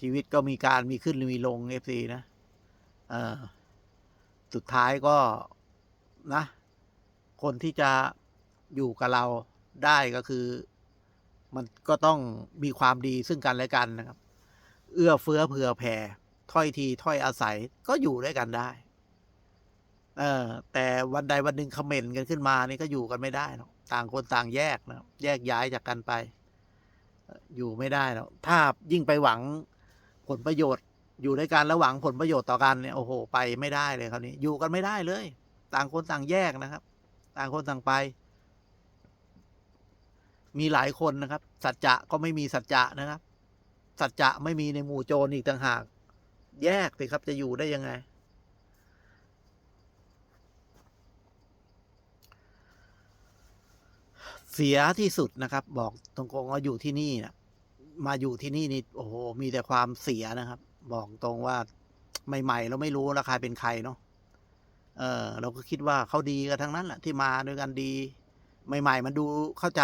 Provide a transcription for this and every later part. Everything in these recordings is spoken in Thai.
ชีวิตก็มีการมีขึ้นมีลงเอฟซีนะเออสุดท้ายก็นะ คนที่จะอยู่กับเราได้ก็คือ มันก็ต้องมีความดีซึ่งกันและกันนะครับ เอื้อเฟื้อเผื่อแผ่ถ้อยทีถ้อยอาศัยก็อยู่ด้วยกันได้เออแต่วันใดวันหนึ่งคอมเมนต์กันขึ้นมานี่ก็อยู่กันไม่ได้หรอกต่างคนต่างแยกนะแยกย้ายจากกันไปเอ่ออยู่ไม่ได้หรอกถ้ายิ่งไปหวัง ผลประโยชน์อยู่ด้วยกันแล้วหวังผลประโยชน์ต่อกันเนี่ยโอ้โหไปไม่ได้เลยคราวนี้อยู่กันไม่ได้เลย ต่างคนต่างแยกนะครับ ต่างคนต่างไป มีหลายคนนะครับ สัจจะก็ไม่มีสัจจะนะครับ สัจจะไม่มีในหมู่โจรอีกต่างหาก แยกสิครับจะอยู่ได้ยังไง เสียที่สุดนะครับ บอกตรงๆว่าอยู่ที่นี่นะ มาอยู่ที่นี่นี่โอ้โหมีแต่ความเสียนะครับ บอกตรงว่าใหม่ๆเราไม่รู้ราคาเป็นใครเนาะเออ เราก็คิดว่าเขาดีกันทั้งนั้นแหละที่มาด้วยกันดี ใหม่ ๆ มันดูเข้าใจ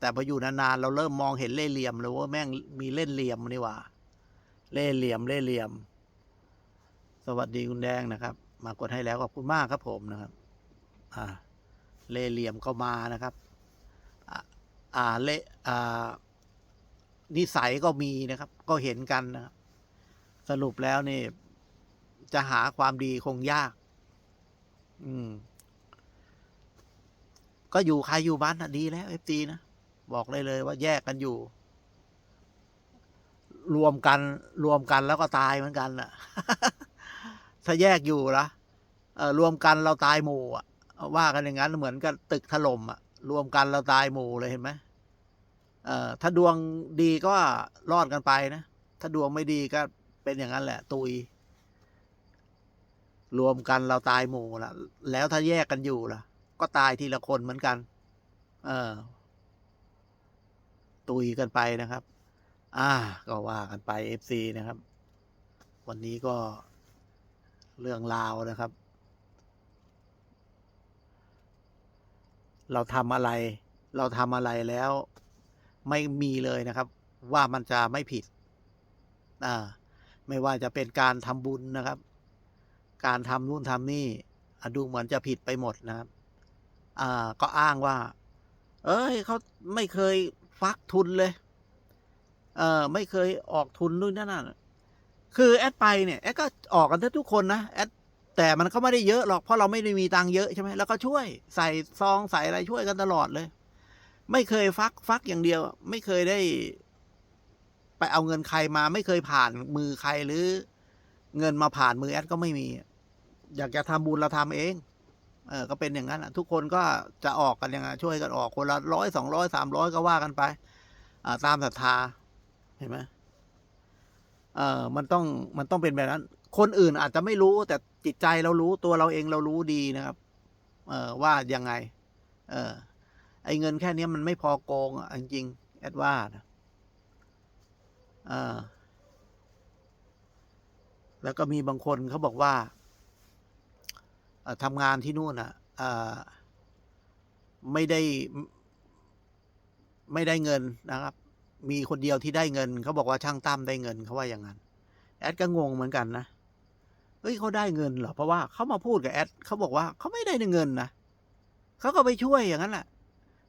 แต่พออยู่นานๆเราเริ่มมองเห็นเล่เหลี่ยมเลยว่าแม่งมีเล่นเหลี่ยมนี่ว่า เล่เหลี่ยมเล่เหลี่ยม สวัสดีคุณแดงนะครับ มากดให้แล้วขอบคุณมากครับผมนะครับ อ่า เล่เหลี่ยมก็มานะครับ อ่าเละอ่า นิสัยก็มีนะครับ ก็เห็นกันนะครับ สรุปแล้วนี่ จะหาความดีคงยาก อืม ก็อยู่ใครอยู่บ้านนะดีแล้วเอฟซีนะ บอกเลยเลยว่าแยกกันอยู่ รวมกัน รวมกันแล้วก็ตายเหมือนกันน่ะ ถ้าแยกอยู่ละเออรวมกันเราตายหมู่อะว่ากันอย่างนั้นเหมือนกับตึกถล่มอะ รวมกันเราตายหมู่เลยเห็นไหม ถ้าดวงดีก็รอดกันไปนะ ถ้าดวงไม่ดีก็เป็นอย่างนั้นแหละ ตุย รวมกันเราตายหมู่ละแล้วถ้าแยกกันอยู่ล่ะ ก็ตายทีละคนเหมือนกัน เออ ตุยกันไปนะครับ อ่า ก็ว่ากันไปเอฟซีนะครับ วันนี้ก็เรื่องราวนะครับ เราทำอะไร เราทำอะไรแล้ว ไม่มีเลยนะครับ ว่ามันจะไม่ผิดอ่าไม่ว่าจะเป็นการทำบุญนะครับ การทำนู่นทำนี่ดูเหมือนจะผิดไปหมดนะครับอ่าก็อ้างว่า เอ้ยเขาไม่เคยฟักทุนเลยเออไม่เคยออกทุนนู่นนั่นน่ะคือแอดไปเนี่ยแอดก็ออกกันทุกคนนะแอดแต่มันก็ไม่ได้เยอะหรอกเพราะเราไม่ได้มีตังค์เยอะใช่ไหมแล้วก็ช่วยใส่ซองใส่อะไรช่วยกันตลอดเลย ไม่เคยฟักฟักอย่างเดียว ไม่เคยได้ ไปเอาเงินใครมา ไม่เคยผ่านมือใครหรือ เงินมาผ่านมือแอดก็ไม่มี อยากจะทำบุญเราทำเอง เออ ก็เป็นอย่างนั้นอะ ทุกคนก็จะออกกันยังไงช่วยกันออกคนละร้อยสองร้อยสามร้อยก็ว่ากันไป อ่า ตามศรัทธาเห็นไหมเออมันต้องมันต้องเป็นแบบนั้น คนอื่นอาจจะไม่รู้แต่จิตใจเรารู้ตัวเราเองเรารู้ดีนะครับ เออว่ายังไง เออ ไอ้เงินแค่เนี้ยมันไม่พอโกงอะจริงแอดว่านะแล้วก็มีบางคนเขาบอกว่าทำงานที่นู่นอะไม่ได้ไม่ได้เงินนะครับ มีคนเดียวที่ได้เงิน เขาบอกว่าช่างตั้มได้เงินเขาว่าอย่างนั้น แอดก็งงเหมือนกันนะเฮ้ยเขาได้เงินเหรอเพราะว่าเขามาพูดกับแอดเขาบอกว่าเขาไม่ได้เงินนะเขาก็ไปช่วยอย่างนั้นแหละ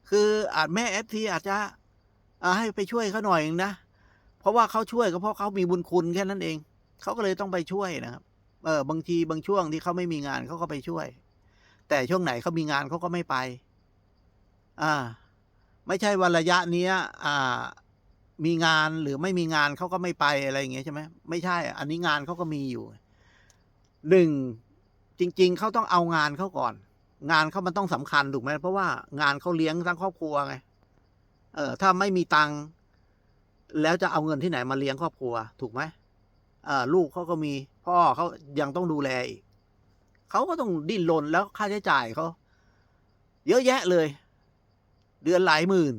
คืออาจแม่แอดทีอาจจะให้ไปช่วยเขาหน่อยนึงนะ เพราะว่าเขาช่วยก็เพราะเขามีบุญคุณแค่นั้นเอง เขาก็เลยต้องไปช่วยนะครับ เออบางทีบางช่วงที่เขาไม่มีงานเขาก็ไปช่วย แต่ช่วงไหนเขามีงานเขาก็ไม่ไป อ่า ไม่ใช่ว่าระยะเนี้ย อ่า มีงานหรือไม่มีงานเขาก็ไม่ไปอะไรอย่างเงี้ยใช่ไหมไม่ใช่ อันนี้งานเขาก็มีอยู่หนึ่งจริง ๆเขาต้องเอางานเขาก่อน งานเขามันต้องสำคัญถูกไหมเพราะว่างานเขาเลี้ยงทั้งครอบครัวไงเออถ้าไม่มีตังค์แล้วจะเอาเงินที่ไหนมาเลี้ยงครอบครัว ถูกไหมเออลูกเขาก็มี พ่อเขายังต้องดูแลอีกเขาก็ต้องดิ้นรนแล้วค่าใช้จ่ายเขาเยอะแยะเลย เดือนหลายหมื่น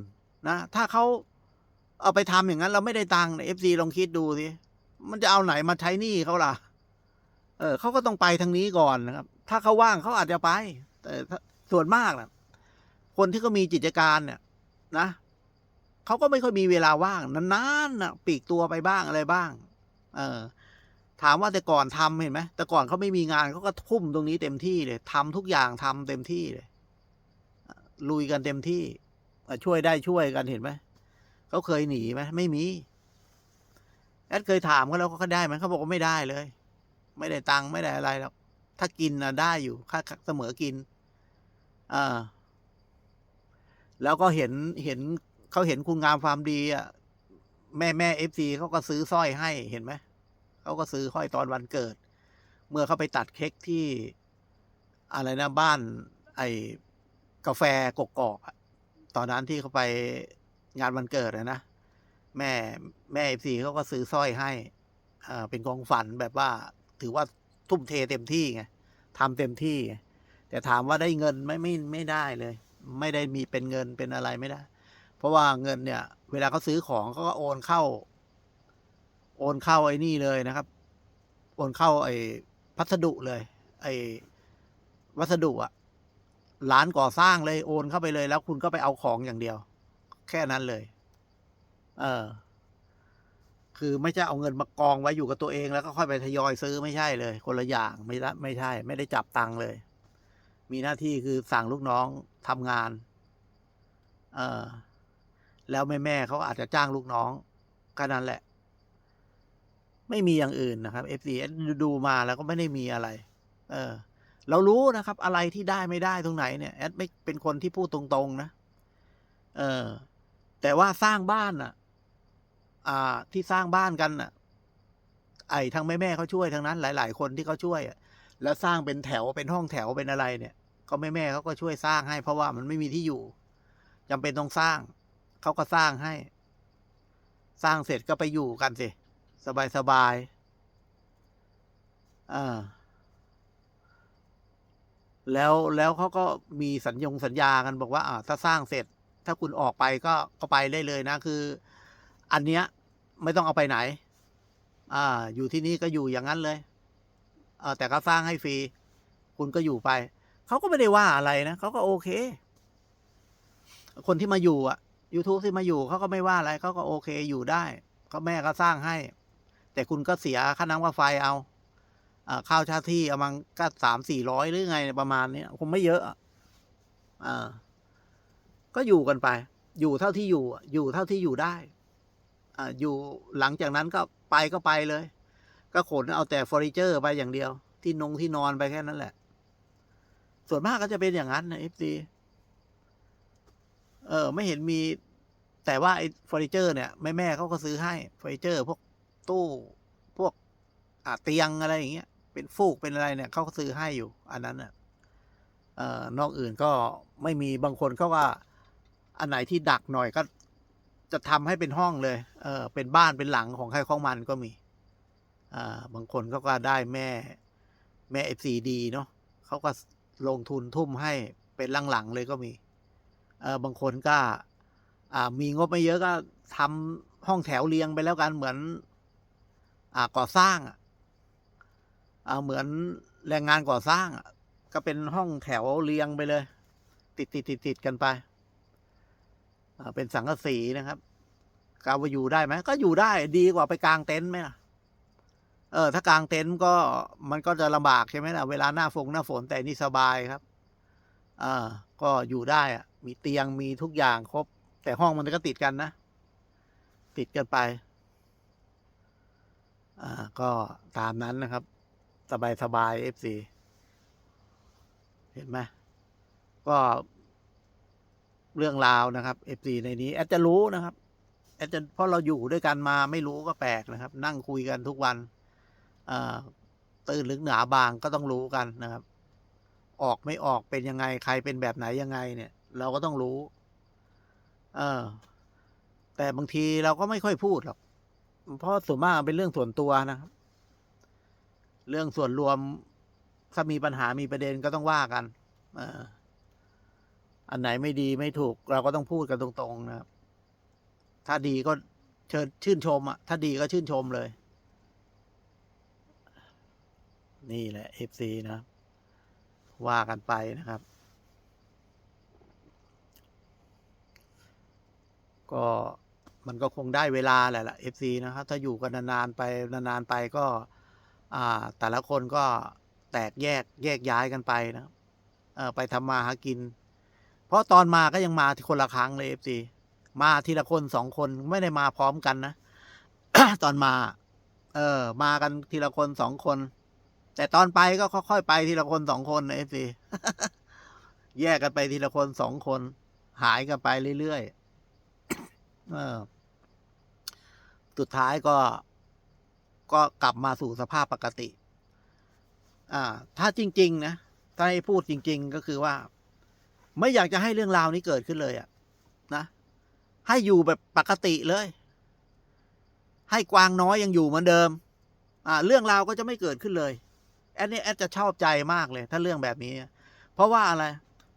นะถ้าเขาเอาไปทำอย่างนั้น เราไม่ได้ตังค์เอฟซีลองคิดดูสิมันจะเอาไหนมาใช้หนี้เขาล่ะ เออเขาก็ต้องไปทางนี้ก่อนนะครับ ถ้าเขาว่างเขาอาจจะไป แต่ส่วนมากนะคนที่เขามีกิจการเนี่ย นะเขาก็ไม่ค่อยมีเวลาว่างนานๆนะปีกตัวไปบ้างอะไรบ้าง เออ ถามว่าแต่ก่อนทำเห็นไหมแต่ก่อนเขาไม่มีงานเขาก็ทุ่มตรงนี้เต็มที่เลยทำทุกอย่างทำเต็มที่เลยลุยกันเต็มที่ช่วยได้ช่วยกันเห็นไหมเขาเคยหนีไหมไม่มีแอดเคยถามเขาแล้วเขาได้ไหมเขาบอกว่าไม่ได้เลย ไม่ได้ตังค์ไม่ได้อะไรหรอกถ้ากินนะได้อยู่ค่าเสมอกิน อ่า แล้วก็เห็นเห็นเขาเห็นคุณงามความดีอะแม่แม่เอฟซีเขาก็ซื้อสร้อยให้เห็นไหมเขาก็ซื้อห้อยตอนวันเกิด เมื่อเขาไปตัดเค้กที่อะไรนะบ้าน ไอ้กาแฟกกอกอะตอนนั้นที่เขาไปงานวันเกิดนะแม่แม่เอฟซีเขาก็ซื้อสร้อยให้อ่าเป็นของฝันแบบว่า ถือว่าทุ่มเทเต็มที่ไงทำเต็มที่ไง แต่ถามว่าได้เงินไหม่ไม่ไม่ได้เลย ไม่ได้มีเป็นเงินเป็นอะไรไม่ได้ เพราะว่าเงินเนี่ย เวลาเขาซื้อของเขาก็โอนเข้า โอนเข้าไอ้นี่เลยนะครับ โอนเข้าไอ้พัสดุเลย ไอ้วัสดุอะร้านก่อสร้างเลยโอนเข้าไปเลย แล้วคุณก็ไปเอาของอย่างเดียว แค่นั้นเลย เออ คือไม่ใช่เอาเงินมากองไว้อยู่กับตัวเองแล้วก็ค่อยไปทยอยซื้อไม่ใช่เลย คนละอย่างไม่ได้ไม่ใช่ ไม่ได้จับตังค์เลย มีหน้าที่คือสั่งลูกน้องทำงาน เออแล้วแม่แม่เขาอาจจะจ้างลูกน้องก็นั้นแหละ ไม่มีอย่างอื่นนะครับ f อดูมาแล้วก็ไม่ได้มีอะไร เออ เรารู้นะครับ อะไรที่ได้ไม่ได้ตรงไหนเนี่ยแอดไม่เป็นคนที่พูดตรงๆ นะ เออ แต่ว่าสร้างบ้านอะ อ่า ที่สร้างบ้านกันอะ ไอ้ทั้งแม่แม่เขาช่วยทั้งนั้น หลาย ๆ คนที่เขาช่วยอะแล้วสร้างเป็นแถวเป็นห้องแถวเป็นอะไรเนี่ย ก็แม่แม่เขาก็ช่วยสร้างให้ เพราะว่ามันไม่มีที่อยู่จำเป็นต้องสร้าง เขาก็สร้างให้ สร้างเสร็จก็ไปอยู่กันสิ สบายสบายๆอ่าแล้วแล้วเขาก็มีสัญญงสัญญากันบอกว่าอ่าถ้าสร้างเสร็จ ถ้าคุณออกไปก็ก็ไปได้เลยนะ คือ อันเนี้ย ไม่ต้องเอาไปไหน อ่า อยู่ที่นี่ก็อยู่อย่างนั้นเลยเอแต่ก็สร้างให้ฟรี คุณก็อยู่ไป เขาก็ไม่ได้ว่าอะไรนะเขาก็โอเค คนที่มาอยู่อะ YouTube ที่มาอยู่เขาก็ไม่ว่าอะไรเขาก็โอเคอยู่ได้เขาแม่ก็สร้างให้ แต่คุณก็เสียค่าน้ำค่าไฟเอาอข้าวชาที่เอามันก็สามสี่ร้อยหรือไงประมาณนี้คงไม่เยอะอ่าก็อยู่กันไป อยู่เท่าที่อยู่อะอยู่เท่าที่อยู่ได้อ่าอยู่หลังจากนั้นก็ไปก็ไปเลย ก็ขนเอาแต่เฟอร์นิเจอร์ไปอย่างเดียว ที่นงที่นอนไปแค่นั้นแหละ ส่วนมากก็จะเป็นอย่างนั้นนะเอฟซีเออ ไม่เห็นมี แต่ว่าไอ้เฟอร์นิเจอร์เนี่ยแม่แม่เขาก็ซื้อให้เฟอร์นิเจอร์ พวกตู้พวกอ่าเตียงอะไรอย่างเงี้ย เป็นฟูกเป็นอะไรเนี่ยเขาก็ซื้อให้อยู่ อันนั้นอะเอ่อนอกอื่นก็ไม่มีบางคนเขาว่า อันไหนที่ดักหน่อยก็จะทำให้เป็นห้องเลย เออ เป็นบ้านเป็นหลังของใครของมันก็มี อ่า บางคนเขาก็ได้แม่ แม่เอฟซีดีเนาะเขาก็ ลงทุนทุ่มให้เป็นหลังๆเลยก็มี เออบางคนก็ อ่ามีงบไม่เยอะก็ทำห้องแถวเรียงไปแล้วกันเหมือน อ่าก่อสร้างอะเหมือนแรงงานก่อสร้างอะก็เป็นห้องแถวเรียงไปเลย ติดติดติดติดกันไปเป็นสังกะสีนะครับกาว่าอยู่ได้ไหมก็อยู่ได้ดีกว่าไปกลางเต็นท์ไหมล่ะ เออถ้ากางเต็นท์ก็มันก็จะลำบากใช่ไหมล่ะเวลาหน้าฝนหน้าฝนแต่นี่สบายครับอ่าก็อยู่ได้อะมีเตียงมีทุกอย่างครบ แต่ห้องมันก็ติดกันนะ ติดกันไปอ่าก็ตามนั้นนะครับ สบายสบายเอฟซีเห็นไหมก็เรื่องราวนะครับเอฟซีในนี้แอดจะรู้นะครับแอดจะเพราะเราอยู่ด้วยกันมาไม่รู้ก็แปลกนะครับ นั่งคุยกันทุกวัน ตื่นลึกหนาบางก็ต้องรู้กันนะครับ ออกไม่ออกเป็นยังไงใครเป็นแบบไหนยังไงเนี่ย เราก็ต้องรู้ เออ แต่บางทีเราก็ไม่ค่อยพูดหรอกเพราะส่วนมากเป็นเรื่องส่วนตัวนะครับ เรื่องส่วนรวมถ้ามีปัญหามีประเด็นก็ต้องว่ากันอออันไหนไม่ดีไม่ถูก เราก็ต้องพูดกันตรง ๆ นะครับ ถ้าดีก็เชิญชื่นชมอะ ถ้าดีก็ชื่นชมเลย นี่แหละ FC นะว่ากันไปนะครับ ก็มันก็คงได้เวลาแหละละเอฟซีนะครับ ถ้าอยู่กันนานๆไปนานๆไปก็ อ่า แต่ละคนก็แตกแยกแยกย้ายกันไปนะครับเออไปทำมาหากิน เพราะตอนมาก็ยังมาทีคนละครั้งเลยเอฟซีมาทีละคนสองคนไม่ได้มาพร้อมกันนะ ตอนมา เออ มากันทีละคนสองคน แต่ตอนไปก็ค่อยๆไปทีละคนสองคนนะเอฟซีแยกกันไปทีละคนสองคน หายกันไปเรื่อยๆเออสุดท้ายก็ก็กลับมาสู่สภาพปกติ อ่า ถ้าจริง ๆ นะถ้าให้พูดจริง ๆ ก็คือว่า ไม่อยากจะให้เรื่องราวนี้เกิดขึ้นเลยอะนะ ให้อยู่แบบปกติเลย ให้กวางน้อยยังอยู่เหมือนเดิม อ่า เรื่องราวก็จะไม่เกิดขึ้นเลย แอดนี่แอดจะชอบใจมากเลย ถ้าเรื่องแบบนี้ เพราะว่าอะไร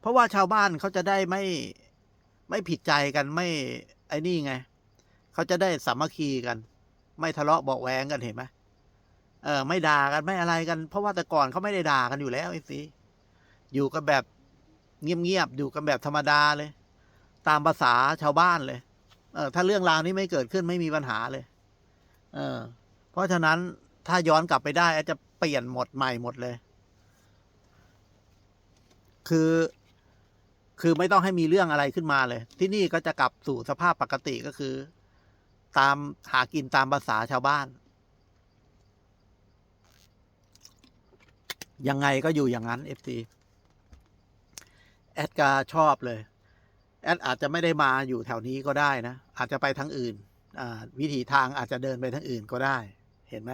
เพราะว่าชาวบ้านเขาจะได้ไม่ไม่ผิดใจกันไม่ไอ้นี่ไงเขาจะได้สามัคคีกัน ไม่ทะเลาะเบาแวงกันเห็นไหมเออไม่ด่ากันไม่อะไรกัน เพราะว่าแต่ก่อนเขาไม่ได้ด่ากันอยู่แล้วไอ้สิอยู่กันแบบเงียบๆอยู่กันแบบธรรมดาเลย ตามภาษาชาวบ้านเลย เออถ้าเรื่องราวนี้ไม่เกิดขึ้นไม่มีปัญหาเลย เออ เพราะฉะนั้นถ้าย้อนกลับไปได้อาจจะ ปลี่ยนหมดใหม่หมดเลย คือ คือไม่ต้องให้มีเรื่องอะไรขึ้นมาเลย ที่นี่ก็จะกลับสู่สภาพปกติก็คือ ตามหากินตามภาษาชาวบ้าน ยังไงก็อยู่อย่างนั้นเอฟซีแอดกาชอบเลย แอดอาจจะไม่ได้มาอยู่แถวนี้ก็ได้นะ อาจจะไปทางอื่น วิถีทางอาจจะเดินไปทางอื่นก็ได้ เห็นไหม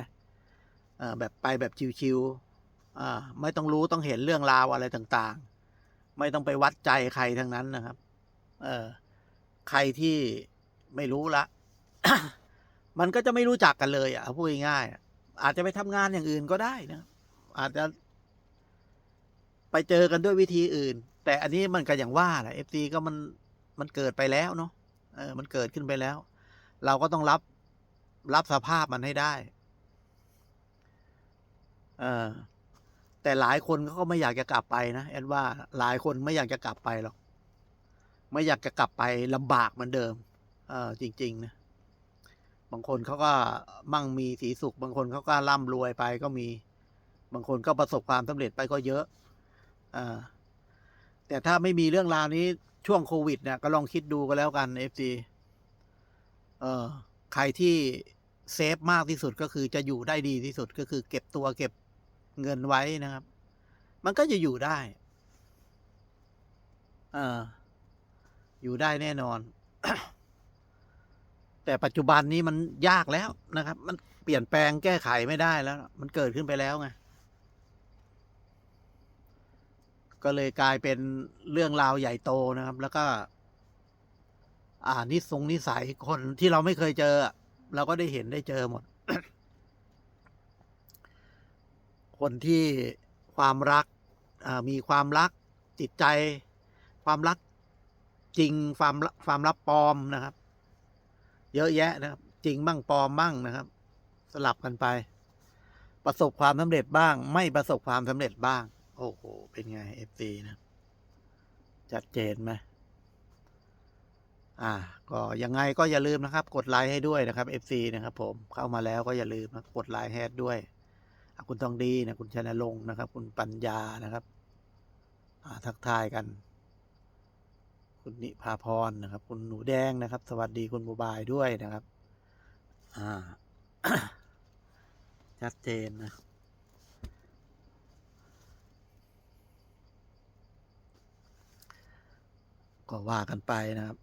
แบบไปแบบชิวๆไม่ต้องรู้ต้องเห็นเรื่องราวอะไรต่างๆ ไม่ต้องไปวัดใจใครทั้งนั้นนะครับเอใครที่ไม่รู้ละ มันก็จะไม่รู้จักกันเลยอะพูดง่ายๆอะอาจจะไปทำงานอย่างอื่นก็ได้นะ อาจจะ ไปเจอกันด้วยวิธีอื่น แต่อันนี้มันก็อย่างว่าแหละเอฟซีก็มันมันเกิดไปแล้วเนาะเออ มันเกิดขึ้นไปแล้ว เราก็ต้องรับรับสภาพมันให้ได้ เออแต่หลายคนเขาก็ไม่อยากจะกลับไปนะแอดว่าหลายคนไม่อยากจะกลับไปหรอกไม่อยากจะกลับไปลำบากเหมือนเดิม เออจริง ๆ นะ บางคนเขาก็มั่งมีสีสุข บางคนเขาก็ร่ำรวยไปก็มี บางคนก็ประสบความสำเร็จไปก็เยอะอ่าแต่ถ้าไม่มีเรื่องราวนี้ช่วงโควิด เนี่ย ก็ลองคิดดูก็แล้วกันเอฟซีเออใครที่เซฟมากที่สุดก็คือจะอยู่ได้ดีที่สุดก็คือเก็บตัวเก็บ เงินไว้นะครับ มันก็จะอยู่ได้ เอออยู่ได้แน่นอน แต่ปัจจุบันนี้มันยากแล้วนะครับ มันเปลี่ยนแปลงแก้ไขไม่ได้แล้ว มันเกิดขึ้นไปแล้วไงก็เลยกลายเป็นเรื่องราวใหญ่โตนะครับ แล้วก็ อ่านิสงนิสัยคนที่เราไม่เคยเจอ เราก็ได้เห็นได้เจอหมด คนที่ความรักมีความรักจิตใจ ความรักจริงความความลับปลอมนะครับ เยอะแยะนะครับ จริงบ้างปลอมบ้างนะครับ สลับกันไป ประสบความสำเร็จบ้าง ไม่ประสบความสำเร็จบ้าง โอ้โหเป็นไงเอฟซีนะชัดเจนไหมอ่า ก็ยังไงก็อย่าลืมนะครับ กดไลค์ให้ด้วยนะครับ FC นะครับ ผมเข้ามาแล้วก็อย่าลืมนะกดไลค์ให้ด้วย คุณทองดีนะคุณชนะลงนะครับ คุณปัญญานะครับทักทายกัน คุณนิพาพรนะครับ คุณหนูแดงนะครับ สวัสดีคุณโมบายด้วยนะครับ อ่าชัดเจนนะก็ว่ากันไปนะครับ